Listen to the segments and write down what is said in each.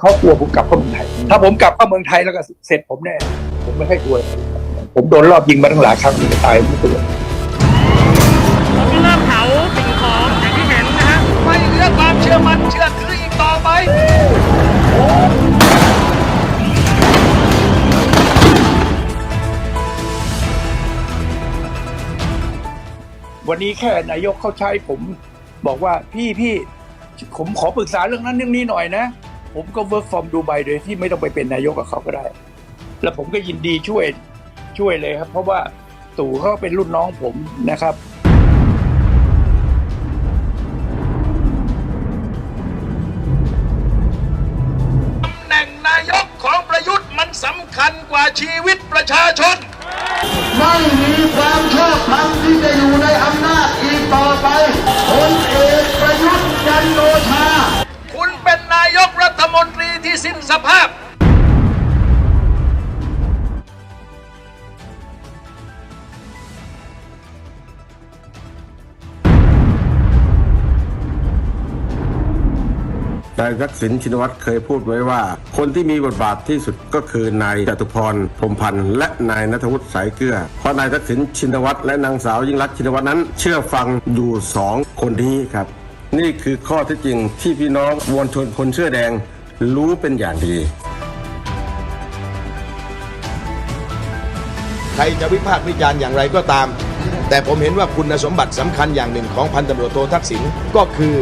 เขากลัวผมกลับเข้าเมืองไทย ถ้าผมกลับเข้าเมืองไทยแล้วก็เสร็จผมแน่ ผมไม่ค่อยกลัว ผมโดนรอบยิงมาตั้งหลายครั้งตายไม่กลัวตอนนี้เริ่มเผาสิ่งของอย่างที่เห็นนะฮะ ไม่เหลือความเชื่อมั่นเชื่อถืออีกต่อไปวันนี้แค่นายกเขาใช้ผมบอกว่าพี่พี่ผมขอปรึกษาเรื่องนั้นเรื่องนี้หน่อยนะ ผมก็ work from ดูไบโดยที่ไม่ต้องไปเป็นนายกกับเขาก็ได้ แล้วผมก็ยินดีช่วยช่วยเลยครับ เพราะว่าตู่เขาเป็นรุ่นน้องผมนะครับตำแหน่งนายกของประยุทธ์มันสำคัญกว่าชีวิตประชาชน ไม่มีความชอบธรรมที่จะอยู่ในอำนาจอีกต่อ สิ้นสภาพ นายทักษิณชินวัตรเคยพูดไว้ว่า คนที่มีบทบาทที่สุดก็คือนายจตุพรพรมพันธ์และนายนัทวุฒิสายเกลือ เพราะนายทักษิณชินวัตรและนางสาวยิ่งรักษณ์ชินวัตรนั้น เชื่อฟังอยู่สองคนนี้ครับ นี่คือข้อเที่จริงที่พี่น้องมวลชนคนเสื้อแดง รู้เป็นอย่างดี ใครจะวิพากษ์วิจารณ์อย่างไรก็ตาม แต่ผมเห็นว่าคุณสมบัติสำคัญอย่างหนึ่งของพันตำรวจโททักษิณก็คือ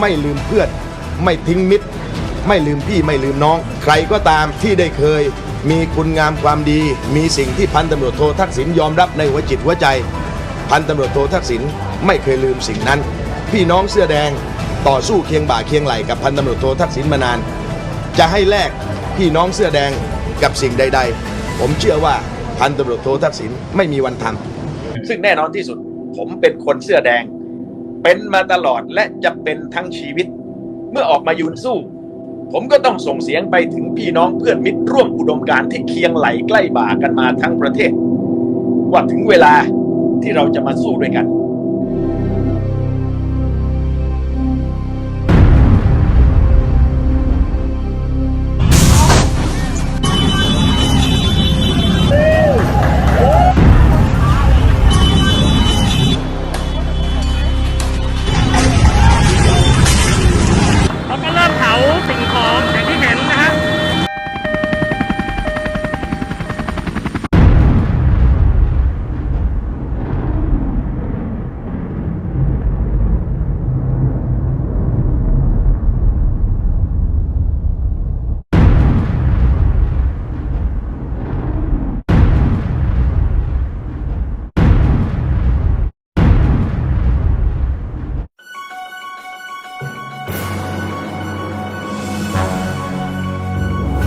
ไม่ลืมเพื่อน ไม่ทิ้งมิตร ไม่ลืมพี่ไม่ลืมน้อง ใครก็ตามที่ได้เคย มีคุณงามความดี มีสิ่งที่พันตำรวจโททักษิณยอมรับในหัวจิตหัวใจ พันตำรวจโททักษิณไม่เคยลืมสิ่งนั้น พี่น้องเสื้อแดงต่อสู้เคียงบ่าเคียงไหลกับพันตำรวจโททักษิณมานาน จะให้แลกพี่น้องเสื้อแดงกับสิ่งใด ๆ ผมเชื่อว่าพันตำรวจโททักษิณไม่มีวันทำซึ่งแน่นอนที่สุด ผมเป็นคนเสื้อแดง เป็นมาตลอดและจะเป็นทั้งชีวิต เมื่อออกมายืนสู้ ผมก็ต้องส่งเสียงไปถึงพี่น้องเพื่อนมิตรร่วมอุดมการที่เคียงไหลใกล้บ่ากันมาทั้งประเทศ ว่าถึงเวลาที่เราจะมาสู้ด้วยกัน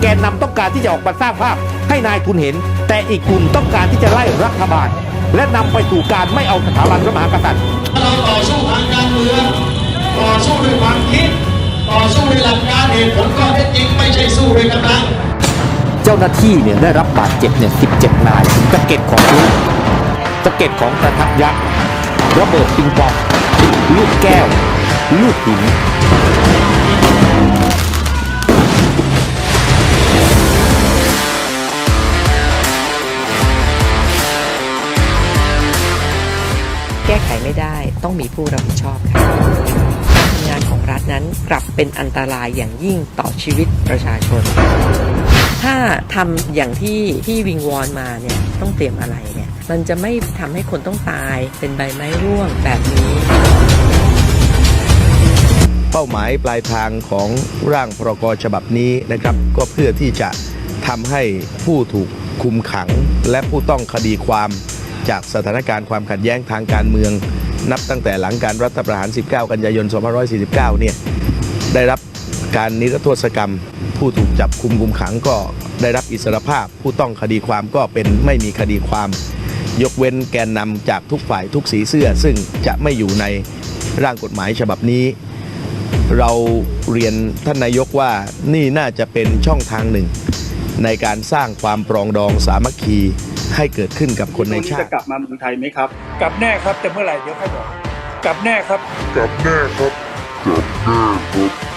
แกนนำต้องการที่จะออกมาสร้างภาพให้นายทุนเห็น แต่อีกกลุ่มต้องการที่จะไล่รัฐบาล และนำไปสู่การไม่เอาสถาบันพระมหากษัตริย์เราต่อสู้ทางการเมืองต่อสู้ด้วยความคิด ต่อสู้ด้วยหลักการเหตุผลข้อเท็จจริงไม่ใช่สู้ด้วยกำลังเจ้าหน้าที่เนี่ยได้รับบาดเจ็บเนี่ย17 นายสะเก็ดของพลุสะเก็ดของประทัดยักษ์ระเบิดปิงปองลูกแก้ว ลูกหิน ไขไม่ได้ ต้องมีผู้รับผิดชอบค่ะงานของรัฐนั้นกลับเป็นอันตรายอย่างยิ่งต่อชีวิตประชาชน ถ้าทำอย่างที่ที่วิงวอนมาเนี่ยต้องเตรียมอะไรเนี่ยมันจะไม่ทำให้คนต้องตายเป็นใบไม้ร่วงแบบนี้เป้าหมายปลายทางของร่างพรกฉบับนี้นะครับ ก็เพื่อที่จะทำให้ผู้ถูกคุมขังและผู้ต้องคดีความ จากสถานการณ์ความขัดแย้งทางการเมือง นับตั้งแต่หลังการรัฐประหาร 19 กันยายน 2549 เนี่ยได้รับการนิรโทษกรรม ผู้ถูกจับคุมคุมขังก็ได้รับอิสรภาพ ผู้ต้องคดีความก็เป็นไม่มีคดีความ ยกเว้นแกนนำจากทุกฝ่ายทุกสีเสื้อ ซึ่งจะไม่อยู่ในร่างกฎหมายฉบับนี้ เราเรียนท่านนายกว่านี่น่าจะเป็นช่องทางหนึ่ง ในการสร้างความปรองดองสามัคคี ให้เกิดขึ้นกับคนในชาจะติกลับมาเมืองไทยไหมครับ กลับแน่ครับแต่เมื่อไหร่เดี๋ยวค่อยบอก กลับแน่ครับ กลับแน่ครับ กลับแน่ครับ